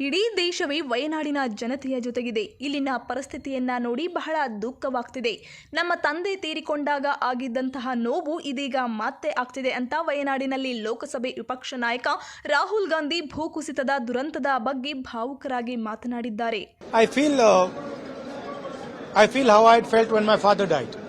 ಇಡೀ ದೇಶವೇ ವಯನಾಡಿನ ಜನತೆಯ ಜೊತೆಗಿದೆ. ಇಲ್ಲಿನ ಪರಿಸ್ಥಿತಿಯನ್ನ ನೋಡಿ ಬಹಳ ದುಃಖವಾಗ್ತಿದೆ. ನಮ್ಮ ತಂದೆ ತೀರಿಕೊಂಡಾಗ ಆಗಿದ್ದಂತಹ ನೋವು ಇದೀಗ ಮತ್ತೆ ಆಗ್ತಿದೆ ಅಂತ ವಯನಾಡಿನಲ್ಲಿ ಲೋಕಸಭೆ ವಿಪಕ್ಷ ನಾಯಕ ರಾಹುಲ್ ಗಾಂಧಿ ಭೂಕುಸಿತದ ದುರಂತದ ಬಗ್ಗೆ ಭಾವುಕರಾಗಿ ಮಾತನಾಡಿದ್ದಾರೆ. I feel I feel how I felt when my father died.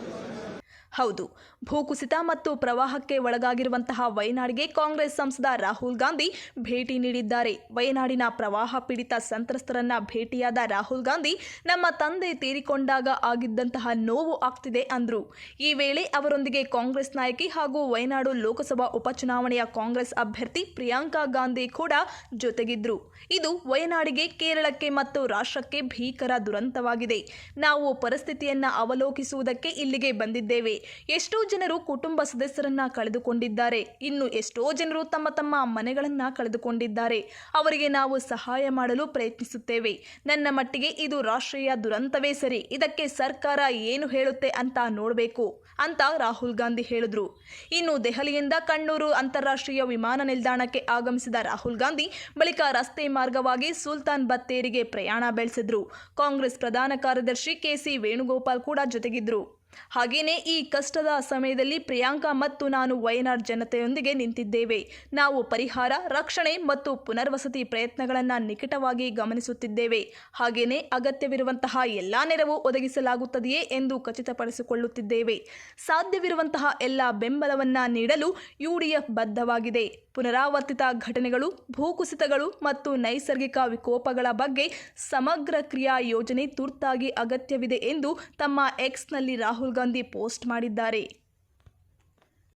ಹೌದು. ಭೂಕುಸಿತ ಮತ್ತು ಪ್ರವಾಹಕ್ಕೆ ಒಳಗಾಗಿರುವಂತಹ ವಯನಾಡಿಗೆ ಕಾಂಗ್ರೆಸ್ ಸಂಸದ ರಾಹುಲ್ ಗಾಂಧಿ ಭೇಟಿ ನೀಡಿದ್ದಾರೆ. ವಯನಾಡಿನ ಪ್ರವಾಹ ಪೀಡಿತ ಸಂತ್ರಸ್ತರನ್ನ ಭೇಟಿಯಾದ ರಾಹುಲ್ ಗಾಂಧಿ ನಮ್ಮ ತಂದೆ ತೀರಿಕೊಂಡಾಗ ಆಗಿದ್ದಂತಹ ನೋವು ಆಗ್ತಿದೆ ಅಂದ್ರು. ಈ ವೇಳೆ ಅವರೊಂದಿಗೆ ಕಾಂಗ್ರೆಸ್ ನಾಯಕಿ ಹಾಗೂ ವಯನಾಡು ಲೋಕಸಭಾ ಉಪಚುನಾವಣೆಯ ಕಾಂಗ್ರೆಸ್ ಅಭ್ಯರ್ಥಿ ಪ್ರಿಯಾಂಕಾ ಗಾಂಧಿ ಕೂಡ ಜೊತೆಗಿದ್ರು. ಇದು ವಯನಾಡಿಗೆ ಕೇರಳಕ್ಕೆ ಮತ್ತು ರಾಷ್ಟ್ರಕ್ಕೆ ಭೀಕರ ದುರಂತವಾಗಿದೆ. ನಾವು ಪರಿಸ್ಥಿತಿಯನ್ನ ಅವಲೋಕಿಸುವುದಕ್ಕೆ ಇಲ್ಲಿಗೆ ಬಂದಿದ್ದೇವೆ. ಎಷ್ಟೋ ಜನರು ಕುಟುಂಬ ಸದಸ್ಯರನ್ನ ಕಳೆದುಕೊಂಡಿದ್ದಾರೆ. ಇನ್ನು ಎಷ್ಟೋ ಜನರು ತಮ್ಮ ತಮ್ಮ ಮನೆಗಳನ್ನ ಕಳೆದುಕೊಂಡಿದ್ದಾರೆ. ಅವರಿಗೆ ನಾವು ಸಹಾಯ ಮಾಡಲು ಪ್ರಯತ್ನಿಸುತ್ತೇವೆ. ನನ್ನ ಮಟ್ಟಿಗೆ ಇದು ರಾಷ್ಟ್ರೀಯ ದುರಂತವೇ ಸರಿ. ಇದಕ್ಕೆ ಸರ್ಕಾರ ಏನು ಹೇಳುತ್ತೆ ಅಂತ ನೋಡಬೇಕು ಅಂತ ರಾಹುಲ್ ಗಾಂಧಿ ಹೇಳಿದ್ರು. ಇನ್ನು ದೆಹಲಿಯಿಂದ ಕಣ್ಣೂರು ಅಂತಾರಾಷ್ಟ್ರೀಯ ವಿಮಾನ ನಿಲ್ದಾಣಕ್ಕೆ ಆಗಮಿಸಿದ ರಾಹುಲ್ ಗಾಂಧಿ ಬಳಿಕ ರಸ್ತೆ ಮಾರ್ಗವಾಗಿ ಸುಲ್ತಾನ್ ಬತ್ತೇರಿಗೆ ಪ್ರಯಾಣ ಬೆಳೆಸಿದ್ರು. ಕಾಂಗ್ರೆಸ್ ಪ್ರಧಾನ ಕಾರ್ಯದರ್ಶಿ ಕೆಸಿ ವೇಣುಗೋಪಾಲ್ ಕೂಡ ಜೊತೆಗಿದ್ರು. ಹಾಗೇನೇ ಈ ಕಷ್ಟದ ಸಮಯದಲ್ಲಿ ಪ್ರಿಯಾಂಕಾ ಮತ್ತು ನಾನು ವಯನಾಡ್ ಜನತೆಯೊಂದಿಗೆ ನಿಂತಿದ್ದೇವೆ. ನಾವು ಪರಿಹಾರ, ರಕ್ಷಣೆ ಮತ್ತು ಪುನರ್ವಸತಿ ಪ್ರಯತ್ನಗಳನ್ನು ನಿಕಟವಾಗಿ ಗಮನಿಸುತ್ತಿದ್ದೇವೆ. ಹಾಗೆಯೇ ಅಗತ್ಯವಿರುವಂತಹ ಎಲ್ಲ ನೆರವು ಒದಗಿಸಲಾಗುತ್ತದೆಯೇ ಎಂದು ಖಚಿತಪಡಿಸಿಕೊಳ್ಳುತ್ತಿದ್ದೇವೆ. ಸಾಧ್ಯವಿರುವಂತಹ ಎಲ್ಲ ಬೆಂಬಲವನ್ನು ನೀಡಲು ಯುಡಿಎಫ್ ಬದ್ಧವಾಗಿದೆ. ಪುನರಾವರ್ತಿತ ಘಟನೆಗಳು, ಭೂಕುಸಿತಗಳು ಮತ್ತು ನೈಸರ್ಗಿಕ ವಿಕೋಪಗಳ ಬಗ್ಗೆ ಸಮಗ್ರ ಕ್ರಿಯಾ ಯೋಜನೆ ತುರ್ತಾಗಿ ಅಗತ್ಯವಿದೆ ಎಂದು ತಮ್ಮ ಎಕ್ಸ್ನಲ್ಲಿ ರಾಹುಲ್ ಗಾಂಧಿ ಪೋಸ್ಟ್ ಮಾಡಿದ್ದಾರೆ.